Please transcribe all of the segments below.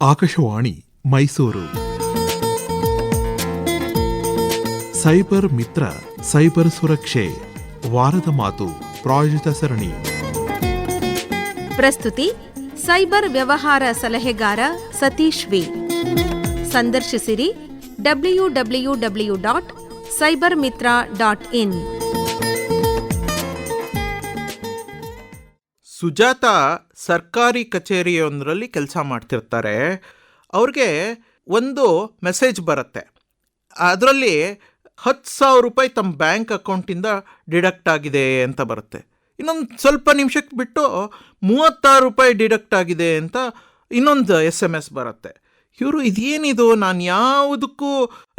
Akashvani Mysuru. Cyber Mitra, cyber ಸುರಕ್ಷೆ, ವಾರದ ಮಾತು, ಪ್ರಾಯೋಜಿತ ಸರಣಿ. ಪ್ರಸ್ತುತಿ, ಸೈಬರ್ ವ್ಯವಹಾರ ಸಲಹೆಗಾರ Satish V. ಸಂದರ್ಶಿಸಿರಿ, W W W dot cyber Mitra dot in. Sujatha ಸರ್ಕಾರಿ ಕಚೇರಿಯೊಂದರಲ್ಲಿ ಕೆಲಸ ಮಾಡ್ತಿರ್ತಾರೆ. ಅವ್ರಿಗೆ ಒಂದು ಮೆಸೇಜ್ ಬರುತ್ತೆ. ಅದರಲ್ಲಿ ಹತ್ತು ಸಾವಿರ ರೂಪಾಯಿ ತಮ್ಮ ಬ್ಯಾಂಕ್ ಅಕೌಂಟಿಂದ ಡಿಡಕ್ಟ್ ಆಗಿದೆ ಅಂತ ಬರುತ್ತೆ. ಇನ್ನೊಂದು ಸ್ವಲ್ಪ ನಿಮಿಷಕ್ಕೆ ಬಿಟ್ಟು ಮೂವತ್ತಾರು ರೂಪಾಯಿ ಡಿಡಕ್ಟ್ ಆಗಿದೆ ಅಂತ ಇನ್ನೊಂದು ಎಸ್ ಎಂ ಎಸ್ ಬರುತ್ತೆ. ಇವರು ಇದೇನಿದು? ನಾನು ಯಾವುದಕ್ಕೂ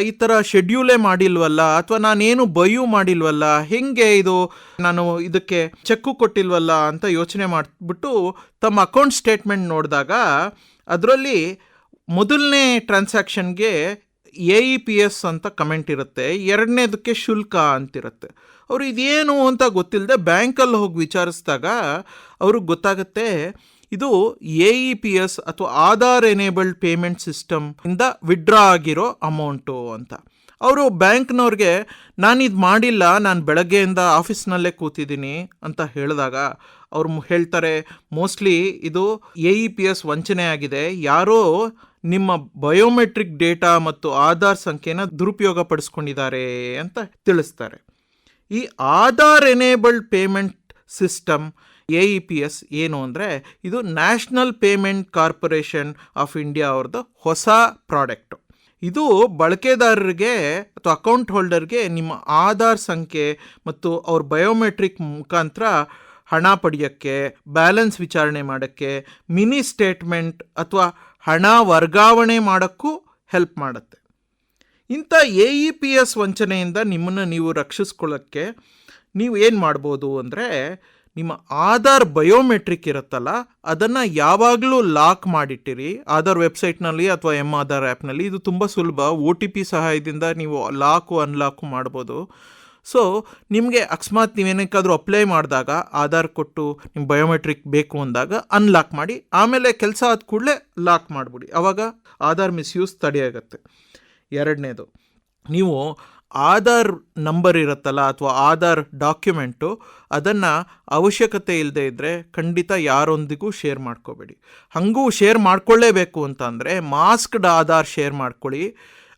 ಈ ಥರ ಶೆಡ್ಯೂಲೇ ಮಾಡಿಲ್ವಲ್ಲ? ಅಥವಾ ನಾನೇನು ಬಯೂ ಮಾಡಿಲ್ವಲ್ಲ? ಹೆಂಗೆ ಇದು? ನಾನು ಇದಕ್ಕೆ ಚೆಕ್ಕು ಕೊಟ್ಟಿಲ್ವಲ್ಲ ಅಂತ ಯೋಚನೆ ಮಾಡಿಬಿಟ್ಟು ತಮ್ಮ ಅಕೌಂಟ್ ಸ್ಟೇಟ್ಮೆಂಟ್ ನೋಡಿದಾಗ ಅದರಲ್ಲಿ ಮೊದಲನೇ ಟ್ರಾನ್ಸಾಕ್ಷನ್ಗೆ ಎ ಇ ಪಿ ಎಸ್ ಅಂತ ಕಮೆಂಟ್ ಇರುತ್ತೆ. ಎರಡನೇದಕ್ಕೆ ಶುಲ್ಕ ಅಂತಿರುತ್ತೆ. ಅವರು ಇದೇನು ಅಂತ ಗೊತ್ತಿಲ್ಲದೆ ಬ್ಯಾಂಕಲ್ಲಿ ಹೋಗಿ ವಿಚಾರಿಸಿದಾಗ ಅವ್ರಿಗೆ ಗೊತ್ತಾಗುತ್ತೆ ಇದು ಎ ಇ ಪಿ ಎಸ್ ಅಥವಾ ಆಧಾರ್ ಎನೇಬಲ್ಡ್ ಪೇಮೆಂಟ್ ಸಿಸ್ಟಮ್ ಇಂದ ವಿಡ್ರಾ ಆಗಿರೋ ಅಮೌಂಟು ಅಂತ. ಅವರು ಬ್ಯಾಂಕ್ನವ್ರಿಗೆ, ನಾನು ಇದು ಮಾಡಿಲ್ಲ, ನಾನು ಬೆಳಗ್ಗೆಯಿಂದ ಆಫೀಸ್ನಲ್ಲೇ ಕೂತಿದ್ದೀನಿ ಅಂತ ಹೇಳಿದಾಗ ಅವ್ರು ಹೇಳ್ತಾರೆ, ಮೋಸ್ಟ್ಲಿ ಇದು ಎ ಇ ಪಿ ಎಸ್ ವಂಚನೆ ಆಗಿದೆ. ಯಾರೋ ನಿಮ್ಮ ಬಯೋಮೆಟ್ರಿಕ್ ಡೇಟಾ ಮತ್ತು ಆಧಾರ್ ಸಂಖ್ಯೆನ ದುರುಪಯೋಗ ಪಡಿಸ್ಕೊಂಡಿದ್ದಾರೆ ಅಂತ ತಿಳಿಸ್ತಾರೆ. ಈ Aadhaar enabled payment system A E P S ಏನು ಅಂದರೆ ಇದು national payment corporation of India ಅವ್ರದ್ದು ಹೊಸ ಪ್ರಾಡಕ್ಟು. ಇದು ಬಳಕೆದಾರರಿಗೆ ಅಥವಾ ಅಕೌಂಟ್ ಹೋಲ್ಡರ್ಗೆ ನಿಮ್ಮ ಆಧಾರ್ ಸಂಖ್ಯೆ ಮತ್ತು ಅವ್ರ ಬಯೋಮೆಟ್ರಿಕ್ ಮುಖಾಂತರ ಹಣ ಪಡೆಯೋಕ್ಕೆ, ಬ್ಯಾಲೆನ್ಸ್ ವಿಚಾರಣೆ ಮಾಡೋಕ್ಕೆ, ಮಿನಿ ಸ್ಟೇಟ್ಮೆಂಟ್ ಅಥವಾ ಹಣ ವರ್ಗಾವಣೆ ಮಾಡೋಕ್ಕೂ ಹೆಲ್ಪ್ ಮಾಡುತ್ತೆ. ಇಂಥ ಎ ಇ ಪಿ ಎಸ್ ವಂಚನೆಯಿಂದ ನಿಮ್ಮನ್ನು ನೀವು ರಕ್ಷಿಸ್ಕೊಳ್ಳೋಕ್ಕೆ ನೀವು ಏನು ಮಾಡ್ಬೋದು ಅಂದರೆ ನಿಮ್ಮ ಆಧಾರ್ ಬಯೋಮೆಟ್ರಿಕ್ ಇರುತ್ತಲ್ಲ, ಅದನ್ನು ಯಾವಾಗಲೂ ಲಾಕ್ ಮಾಡಿಟ್ಟಿರಿ. ಆಧಾರ್ ವೆಬ್ಸೈಟ್ನಲ್ಲಿ ಅಥವಾ ಎಂ ಆಧಾರ್ ಆ್ಯಪ್ನಲ್ಲಿ. ಇದು ತುಂಬ ಸುಲಭ. ಒ ಟಿ ಪಿ ಸಹಾಯದಿಂದ ನೀವು ಲಾಕು, ಅನ್ಲಾಕು ಮಾಡ್ಬೋದು. ಸೊ, ನಿಮಗೆ ಅಕಸ್ಮಾತ್ ನೀವೇನಕ್ಕಾದರೂ ಅಪ್ಲೈ ಮಾಡಿದಾಗ, ಆಧಾರ್ ಕೊಟ್ಟು ನಿಮ್ಮ ಬಯೋಮೆಟ್ರಿಕ್ ಬೇಕು ಅಂದಾಗ, ಅನ್ಲಾಕ್ ಮಾಡಿ. ಆಮೇಲೆ ಕೆಲಸ ಆದ ಕೂಡಲೇ ಲಾಕ್ ಮಾಡಿಬಿಡಿ. ಆವಾಗ ಆಧಾರ್ ಮಿಸ್ಯೂಸ್ ತಡೆಯಾಗತ್ತೆ. ಎರಡನೇದು, ನೀವು ಆಧಾರ್ ನಂಬರ್ ಇರುತ್ತಲ್ಲ ಅಥವಾ ಆಧಾರ್ ಡಾಕ್ಯುಮೆಂಟು, ಅದನ್ನು ಅವಶ್ಯಕತೆ ಇಲ್ಲದೆ ಇದ್ದರೆ ಖಂಡಿತ ಯಾರೊಂದಿಗೂ ಶೇರ್ ಮಾಡ್ಕೋಬೇಡಿ. ಹಾಗೂ ಶೇರ್ ಮಾಡ್ಕೊಳ್ಳೇಬೇಕು ಅಂತ ಅಂದರೆ ಮಾಸ್ಕ್ಡ್ ಆಧಾರ್ ಶೇರ್ ಮಾಡ್ಕೊಳ್ಳಿ.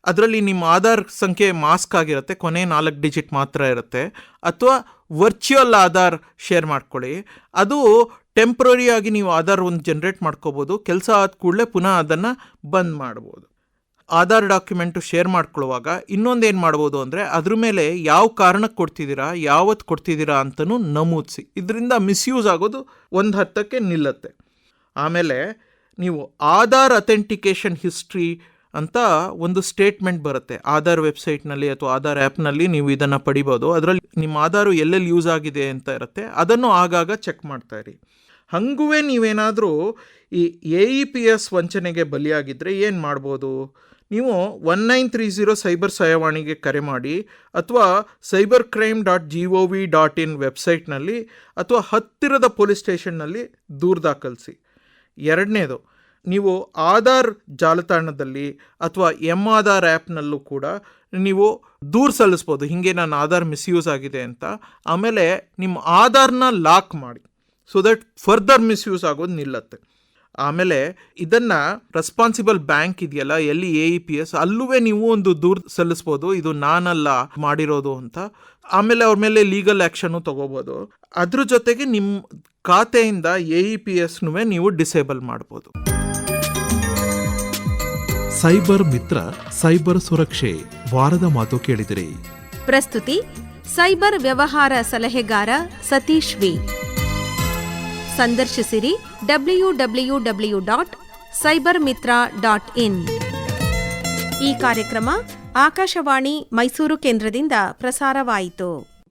ಅದರಲ್ಲಿ ನಿಮ್ಮ ಆಧಾರ್ ಸಂಖ್ಯೆ ಮಾಸ್ಕ್ ಆಗಿರುತ್ತೆ, ಕೊನೆ ನಾಲ್ಕು ಡಿಜಿಟ್ ಮಾತ್ರ ಇರುತ್ತೆ. ಅಥವಾ ವರ್ಚುವಲ್ ಆಧಾರ್ ಶೇರ್ ಮಾಡ್ಕೊಳ್ಳಿ. ಅದು ಟೆಂಪ್ರರಿಯಾಗಿ ನೀವು ಆಧಾರ್ ಒಂದು ಜನ್ರೇಟ್ ಮಾಡ್ಕೋಬೋದು, ಕೆಲಸ ಆದ ಕೂಡಲೇ ಪುನಃ ಅದನ್ನು ಬಂದ್ ಮಾಡ್ಬೋದು. ಆಧಾರ್ ಡಾಕ್ಯುಮೆಂಟು ಶೇರ್ ಮಾಡ್ಕೊಳ್ಳುವಾಗ ಇನ್ನೊಂದು ಏನು ಮಾಡ್ಬೋದು ಅಂದರೆ ಅದ್ರ ಮೇಲೆ ಯಾವ ಕಾರಣಕ್ಕೆ ಕೊಡ್ತಿದ್ದೀರಾ, ಯಾವತ್ತು ಕೊಡ್ತಿದ್ದೀರಾ ಅಂತಲೂ ನಮೂದಿಸಿ. ಇದರಿಂದ ಮಿಸ್ಯೂಸ್ ಆಗೋದು ಒಂದು ಹತ್ತಕ್ಕೆ ನಿಲ್ಲತ್ತೆ. ಆಮೇಲೆ ನೀವು ಆಧಾರ್ ಅಥೆಂಟಿಕೇಷನ್ ಹಿಸ್ಟ್ರಿ ಅಂತ ಒಂದು ಸ್ಟೇಟ್ಮೆಂಟ್ ಬರುತ್ತೆ. ಆಧಾರ್ ವೆಬ್ಸೈಟ್ನಲ್ಲಿ ಅಥವಾ ಆಧಾರ್ ಆ್ಯಪ್ನಲ್ಲಿ ನೀವು ಇದನ್ನು ಪಡಿಬೋದು. ಅದರಲ್ಲಿ ನಿಮ್ಮ ಆಧಾರು ಎಲ್ಲೆಲ್ಲಿ ಯೂಸ್ ಆಗಿದೆ ಅಂತ ಇರುತ್ತೆ. ಅದನ್ನು ಆಗಾಗ ಚೆಕ್ ಮಾಡ್ತಾ ಇರಿ. ಹಂಗುವೆ ನೀವೇನಾದರೂ ಈ ಎ ಇ ಪಿ ಎಸ್ ವಂಚನೆಗೆ ಬಲಿಯಾಗಿದ್ದರೆ ಏನು ಮಾಡ್ಬೋದು? ನೀವು one nine three zero cyber ಸಹಾಯವಾಣಿಗೆ ಕರೆ ಮಾಡಿ ಅಥವಾ cyber crime dot G O V dot in ವೆಬ್ಸೈಟ್ನಲ್ಲಿ ಅಥವಾ ಹತ್ತಿರದ ಪೊಲೀಸ್ ಸ್ಟೇಷನ್ನಲ್ಲಿ ದೂರು ದಾಖಲಿಸಿ. ಎರಡನೇದು, ನೀವು ಆಧಾರ್ ಜಾಲತಾಣದಲ್ಲಿ ಅಥವಾ ಎಂ ಆಧಾರ್ ಆ್ಯಪ್ನಲ್ಲೂ ಕೂಡ ನೀವು ದೂರು ಸಲ್ಲಿಸ್ಬೋದು. ಹೀಗೆ ನಾನು ಆಧಾರ್ ಮಿಸ್ಯೂಸ್ ಆಗಿದೆ ಅಂತ. ಆಮೇಲೆ ನಿಮ್ಮ ಆಧಾರ್ನ ಲಾಕ್ ಮಾಡಿ. ಸೊ ದಟ್ ಫರ್ದರ್ ಮಿಸ್ಯೂಸ್ ಆಗೋದು ನಿಲ್ಲತ್ತೆ. ಆಮೇಲೆ ಇದನ್ನು ರೆಸ್ಪಾನ್ಸಿಬಲ್ ಬ್ಯಾಂಕ್ ಇದೆಯಲ್ಲ ಎಲ್ಲಿ ಎ ಇ ಪಿ ಎಸ್ ಅಲ್ಲೂ ನೀವು ಒಂದು ದೂರ ಸಲ್ಲಿಸ್ಬೋದು ಇದು ನಾನಲ್ಲ ಮಾಡಿರೋದು ಅಂತ. ಆಮೇಲೆ ಅವ್ರ ಮೇಲೆ ಲೀಗಲ್ ಆ್ಯಕ್ಷನ್ನು ತಗೋಬೋದು. ಅದ್ರ ಜೊತೆಗೆ ನಿಮ್ಮ ಖಾತೆಯಿಂದ ಎ ಇ ಪಿ ಎಸ್ನೂ ನೀವು ಡಿಸೇಬಲ್ ಮಾಡ್ಬೋದು. ಸೈಬರ್ ಮಿತ್ರ ಸೈಬರ್ ಸುರಕ್ಷೆ ವಾರದ ಮಾತು ಕೇಳಿದಿರಿ. ಪ್ರಸ್ತುತಿ ಸೈಬರ್ ವ್ಯವಹಾರ ಸಲಹೆಗಾರ Satish V. ಸಂದರ್ಶಿಸಿರಿ W W W dot cyber Mitra dot in. ಈ ಕಾರ್ಯಕ್ರಮ ಆಕಾಶವಾಣಿ ಮೈಸೂರು ಕೇಂದ್ರದಿಂದ ಪ್ರಸಾರವಾಯಿತು.